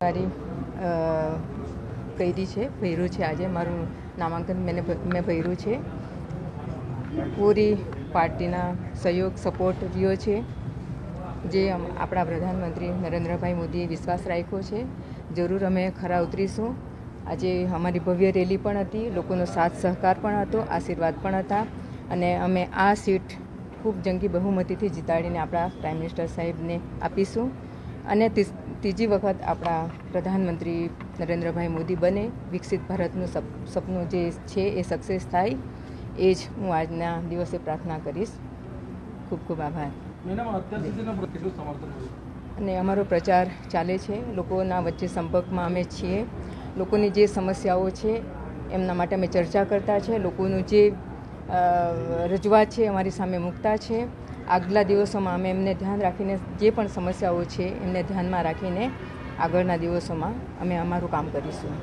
મારી કરી છે ભર્યું છે આજે. મારું નામાંકન મેં મેં ભર્યું છે. પૂરી પાર્ટીના સહયોગ, સપોર્ટ રહ્યો છે. જે આપણા પ્રધાનમંત્રી નરેન્દ્રભાઈ મોદીએ વિશ્વાસ રાખ્યો છે. જરૂર અમે ખરા ઉતરીશું. આજે અમારી ભવ્ય રેલી પણ હતી, લોકોનો સાથ સહકાર પણ હતો, આશીર્વાદ પણ હતા. અને અમે આ સીટ ખૂબ જંગી બહુમતીથી જીતાડીને આપણા પ્રાઇમ મિનિસ્ટર સાહેબને આપીશું. અને ત્રીજી વખત આપણા પ્રધાનમંત્રી નરેન્દ્રભાઈ મોદી બને વિકસિત ભારતનું સપ સપનું જે છે એ સક્સેસ થાય એ જ હું આજના દિવસે પ્રાર્થના કરીશ. ખૂબ ખૂબ આભાર. અને અમારો પ્રચાર ચાલે છે. લોકોના વચ્ચે સંપર્કમાં અમે છીએ. લોકોની જે સમસ્યાઓ છે એમના માટે અમે ચર્ચા કરતા છે. લોકોનું જે રજૂઆત છે અમારી સામે મૂકતા છે. આગલા દિવસોમાં અમે એમને ધ્યાન રાખીને જે પણ સમસ્યાઓ છે એમને ધ્યાનમાં રાખીને આગળના દિવસોમાં અમે અમારું કામ કરીશું.